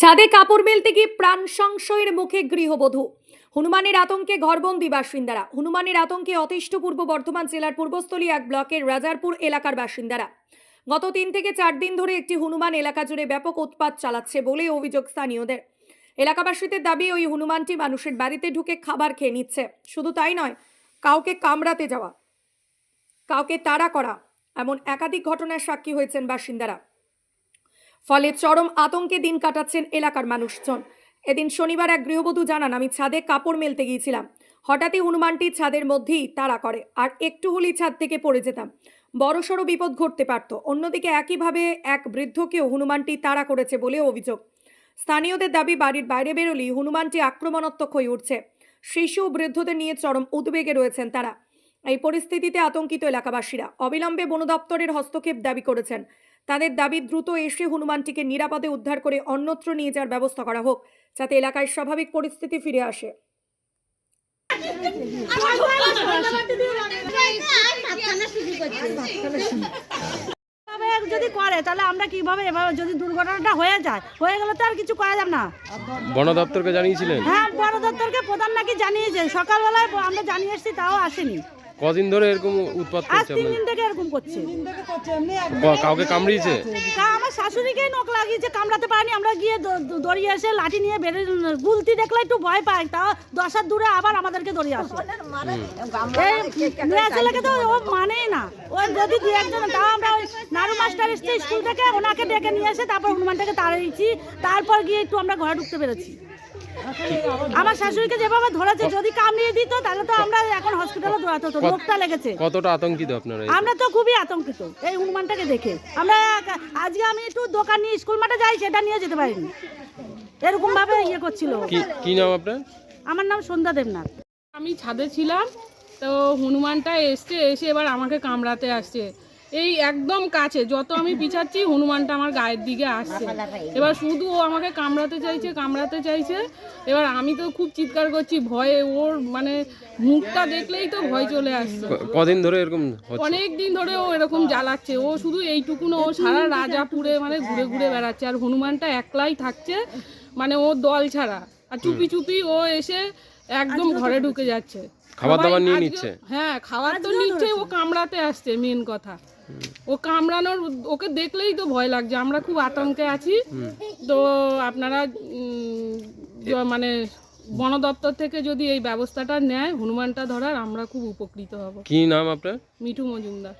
ছাদে কাপড় মেলতে গিয়ে প্রাণ সংশয়ের মুখে গৃহবধূ। হনুমানের আতঙ্কে ঘরবন্দি বাসিন্দারা। হনুমানের আতঙ্কে অতিষ্ঠ পূর্ব বর্ধমান জেলার পূর্বস্থলী এক ব্লকের রাজারপুর এলাকার বাসিন্দারা। গত তিন থেকে চার দিন ধরে একটি হনুমান এলাকা জুড়ে ব্যাপক উৎপাত চালাচ্ছে বলে অভিযোগ স্থানীয়দের। এলাকাবাসীদের দাবি, ওই হনুমানটি মানুষের বাড়িতে ঢুকে খাবার খেয়ে নিচ্ছে। শুধু তাই নয়, কাউকে কামড়াতে যাওয়া, কাউকে তাড়া করা, এমন একাধিক ঘটনার সাক্ষী হয়েছেন বাসিন্দারা। ফলে চরম আতঙ্কে দিন কাটাচ্ছেন এলাকার মানুষজন। এদিন শনিবার এক গৃহবধূ জানান, আমি ছাদে কাপড় মেলতে গিয়েছিলাম। হঠাৎই হনুমানটি ছাদের মধ্যেই তাড়া করে, আর একটু হলেই ছাদ থেকে পড়ে যেতাম। বড়সড় বিপদ ঘটতে পারত। অন্যদিকে একইভাবে এক বৃদ্ধকেও হনুমানটি তাড়া করেছে বলে অভিযোগ। স্থানীয়দের দাবি, বাড়ির বাইরে বেরোলেই হনুমানটি আক্রমণাত্মক হয়ে উঠছে। শিশু বৃদ্ধদের নিয়ে চরম উদ্বেগে রয়েছেন তারা। এই পরিস্থিতিতে আতঙ্কিত এলাকাবাসীরা। অবিলম্বে বন দপ্তরের হস্তক্ষেপ দাবি করেছেন। তাদের দাবি দ্রুত এসে হনুমানটিকে নিরাপদে উদ্ধার করে অন্যত্র নিয়ে যাওয়ার ব্যবস্থা করা হোক যাতে এলাকায় স্বাভাবিক পরিস্থিতি ফিরে আসে। যদি করে তাহলে আমরা কীভাবে এভাবে যদি দুর্ঘটনাটা হয়ে যায় হয়ে গেলে তো আর কিছু করা যাবে না। বন দপ্তরকে জানিয়েছিলেন? হ্যাঁ বড় দপ্তরকে প্রধান নাকি জানিয়েছে সকালবেলায় আমরা জানিয়ে এসেছি তাও আসেনি। কদিন ধরে এরকম উৎপাত আজ করছে তিন দিন থেকে এরকম করছে। কাউকে কামড়িয়েছে? তা আমার শাশুড়িকেই নখ লাগিয়েছে কামড়াতে পারিনি। আমরা গিয়ে দড়িয়ে এসে লাঠি নিয়ে বেড়ে গুলতি দেখলে একটু ভয় পাই তাও দশ হাত দূরে আবার আমাদেরকে দড়িয়ে আসে। এই মেয়ে ছেলেকে তো ও মানেই না। ওই যদি দু একজন তাও আমরা ওই নাড়ু মাস্টার এসছে স্কুল থেকে ওনাকে ডেকে নিয়ে এসে তারপর হনুমানটাকে তাড়িয়েছি। তারপর গিয়ে একটু আমরা ঘরে ঢুকতে পেরেছি। আমার শাশুড়িকে যেভাবে ধরেছে যদি কামড়িয়ে দিত তাহলে তো আমরা এখন হসপিটালে দৌড়াতে হতো রোগটা লেগেছে। কতটা আতঙ্কিত আপনারা আমরা তো খুবই আতঙ্কিত এই হনুমানটাকে দেখে। আমরা আজকে আমি একটু দোকান নিয়ে স্কুল মাঠে যাই সেটা নিয়ে যেতে পারিনি। এরকম ভাবে ইয়ে করছিল। কি কি নাম আপনার? আমার নাম সন্ধ্যা দেবনাথ। আমি ছাদে ছিলাম তো হনুমানটা এসছে এসে এবার আমাকে কামড়াতে আসছে। এই একদম কাছে যত আমি পিছাচ্ছি হনুমানটা আমার গায়ের দিকে আসছে। এবার শুধু ও আমাকে কামড়াতে চাইছে কামড়াতে চাইছে। এবার আমি তো খুব চিৎকার করছি ভয়ে ওর মানে মুখটা দেখলেই তো ভয় চলে আসছে। কদিন ধরে এরকম অনেক দিন ধরে ও এরকম জ্বালাচ্ছে। ও শুধু এইটুকুনো ও সারা রাজাপুরে মানে ঘুরে ঘুরে বেড়াচ্ছে। আর হনুমানটা একলাই থাকছে মানে ও দল ছাড়া। আর চুপি চুপি ও এসে একদম ঘরে ঢুকে যাচ্ছে। খাবার দাবার নিয়ে নিচ্ছে? হ্যাঁ খাবার তো নিচ্ছে ও কামড়াতে আসছে মেন কথা। ও কামড়ানোর ওকে দেখলেই তো ভয় লাগছে। আমরা খুব আতঙ্কে আছি। তো আপনারা উম, মানে বন দপ্তর থেকে যদি এই ব্যবস্থাটা নেয় হনুমানটা ধরার আমরা খুব উপকৃত হব। কি নাম আপনার? মিঠু মজুমদার।